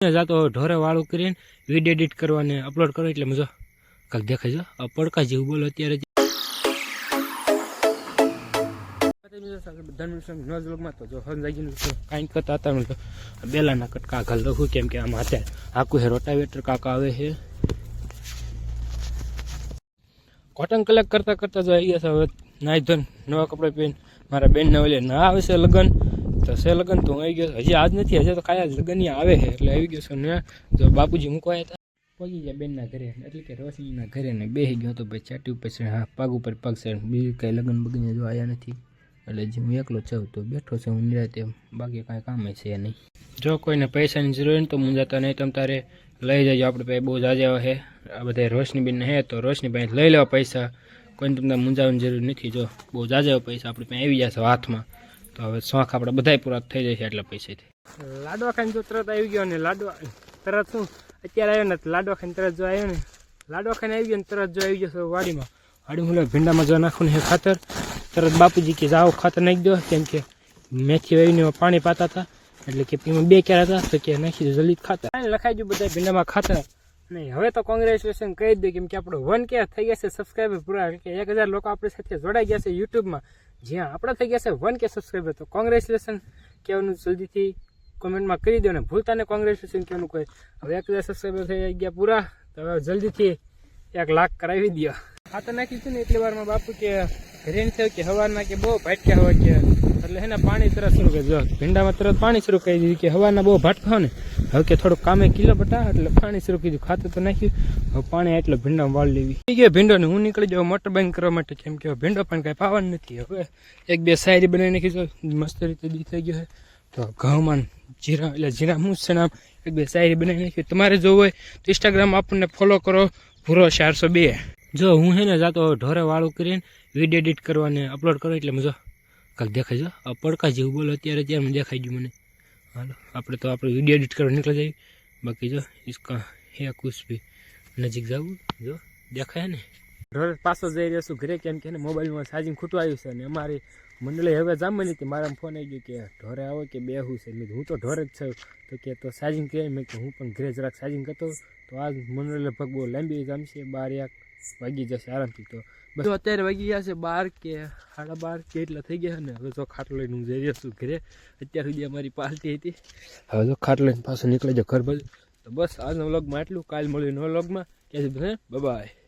જાતો ઢોરે વાળું કરીને વીડિયો એડિટ કરવાને અપલોડ કરો એટલે મજો. કાંક દેખાય આ પડકા જેવું બોલો અત્યારે જ. જો કાંઈ કરતા હતા બેલાના કટકા દઉં કેમ આમાં અત્યારે આખું હે રોટાવેટર કાકા આવે છે કોટન કલેક્ટ કરતા કરતા જો આવી ગયા છે હવે નાઈ ધોન નવા કપડાં પહેરીને મારા બેનને ઓલે ના આવે છે લગ્ન. તો છે લગ્ન તો હું આવી ગયો હજી આજ નથી, હજી તો કાયા લગ્ન આવે છે. એટલે આવી ગયો છે ને જો બાપુજી મૂકવા હતા. પગી ગયા બેનના ઘરે. એટલે કે રોશનીના ઘરે ને બેસી ગયો તો ભાઈ ચાટી ઉપર છે હા, પગ ઉપર પગ છે બીજું કાંઈ લગ્ન બગીને જો આવ્યા નથી. એટલે જે હું એકલો છું તો બેઠો છું, હું નિરાતે બાકી કાંઈ કામ છે નહીં. જો કોઈને પૈસાની જરૂર હોય તો મુંજાતા નહીં તમ તારે લઈ જજો. આપણે પાસે બહુ જાજા છે. આ બધા રોશનીબેન હે તો રોશનીબેન લઈ લેવા પૈસા. કોઈને તમને મુંજાવાની જરૂર નથી. જો બહુ જાજા પૈસા આપણે પાસે આવી જશે હાથમાં. તો હવે શોખ આપણે બધાય પૂરા થઈ જશે એટલા પૈસાથી. લાડવા ખાઈને જો તરત આવી ગયો ને લાડવા તરત શું? અત્યારે આવ્યો ને તો લાડવા ખાઈને તરત જો આવ્યો ને લાડવા ખાઈને આવી ગયો ને તરત જો આવી ગયો વાડીમાં. વાડીમાં ઓલા ભીંડામાં જો નાખું ને એ ખાતર તરત બાપુજી કે જાઓ ખાતર નાખી દો કેમ કે મેથી વાવીને એમાં પાણી પાતા હતા એટલે કે એમાં બે ક્યારે હતા તો કે નાખી દો જલ્દી ખાતર. લખાઈ ગયું બધા ભીંડામાં ખાતર. નહીં હવે તો કોંગ્રેચ્યુલેશન કહી જ દે કેમ કે આપણો વન કે થઈ ગયા છે સબસ્ક્રાઈબર પૂરા કે એક હજાર લોકો આપણી સાથે જોડાઈ ગયા છે યુટ્યુબમાં જ્યાં આપણા થઈ ગયા છે વન કે સબસ્ક્રાઈબર તો કોંગ્રેચ્યુલેશન કહેવાનું જલ્દીથી કોમેન્ટમાં કરી દો ને ભૂલતા ને કોંગ્રેચ્યુલેશન કહેવાનું કોઈ. હવે એક હજાર સબસ્ક્રાઈબર થઈ ગયા પૂરા, તો હવે જલ્દીથી એક લાખ કરાવી દો. ખાતર નાખી છે ને, એટલી વારમાં બાપુ કે ઘરે થયો કે હવાના કે બહુ ભાટક્યા હોય કે એટલે એને પાણી તરત શરૂ કરી દીધું ભીંડામાં તરત પાણી શરૂ કરી દીધું કે હવાના બહુ હોય ને. હવે કે થોડુંક કામે કિલો બટા, એટલે પાણી શરૂ કીધું ખાતર તો નાખ્યું. હવે પાણી એટલે ભીંડામાં વાળ લેવી. ગયો ભીંડો ને હું નીકળી જાઉં મોટર બંધ કરવા માટે. કેમ કે ભીંડો પણ કાંઈ પાવર નથી. હવે એક બે શાયરી બનાવી નાખી જો મસ્ત રીતે દી થઈ ગયો છે. તો ઘઉંમાં જીરા, એટલે જીરા હું છે નામ એક બે શાયરી બનાવી નાખી. તમારે જોવું હોય તો ઇન્સ્ટાગ્રામ આપણને ફોલો કરો. ભૂરો ચારસો બે. જો હું હે ને જાતો ઢોરે વાળું કરીને વીડિયો એડિટ કરવાને અપલોડ કરો એટલે મજા કાંઈક દેખાય છે? પડકા જેવું બોલો અત્યારે ત્યાં દેખાઈ ગયું મને. હાલો, આપણે તો આપણે વીડિયો એડિટ કરવા નીકળી જઈએ. બાકી જો ઇસકા હે કુછ ભી. નજીક જવું, જો, દેખાય ને? ઢોર પાછો જઈ રહ્યો છું. ઘરે કેમ કે ને મોબાઈલમાં ચાર્જિંગ ખૂટવા આવ્યું છે અને અમારી મંડળી હવે જામવાની હતી મારા ફોન આવી ગયો કે ઢોરે આવો કે બેહું છે. મેં હું તો ઢોરે જ છું. તો કે તો ચાર્જિંગ કરે મેં કે હું પણ ઘરે જરાક ચાર્જિંગ કરતો તો આજ મંડળી લગભગ બહુ લાંબી જામશે બાર એક વાગી જશે આરામથી. તો બસ. અત્યારે વાગી ગયા છે બાર કે સાડા બાર કે એટલા થઈ ગયા ને. હવે જો ખાટલો લઈને હું જઈ રહ્યો છું ઘરે. અત્યાર સુધી અમારી પાર્ટી હતી. હવે જો ખાટલો લઈને પાછો નીકળી જાવ ઘર બાજુ. તો બસ આજના વ્લોગમાં એટલું કાલ મળ્યું નવા વ્લોગમાં બધા બાય